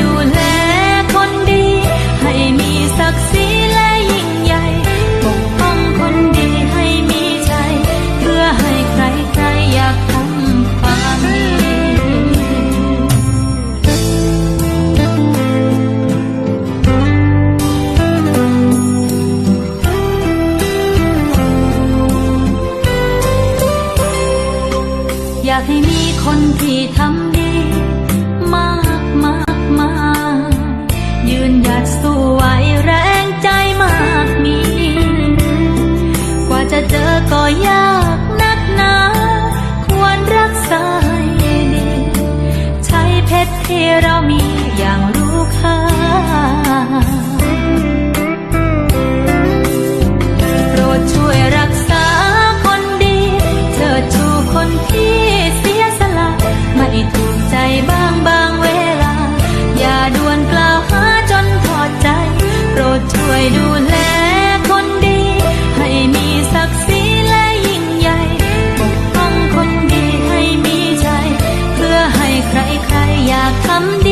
ดูแลคนดี ให้มีศักดิ์ศรีและยิ่งใหญ่ ปกป้องคนดีให้มีใจ เพื่อให้ใครใครอยากทำความดีอยากให้มีคนที่ทำดีมาก หยัดสู้ไหวแรงใจมากมี กว่าจะเจอก็ยากนักหนา ควรรักษาให้ดีใช้เพชรที่เรามีอย่างรู้ค่า ดูแลคนดี ให้มีศักดิ์ศรีและยิ่งใหญ่ ปกป้องคนดีให้มีใจ เพื่อให้ใครๆอยากทำดี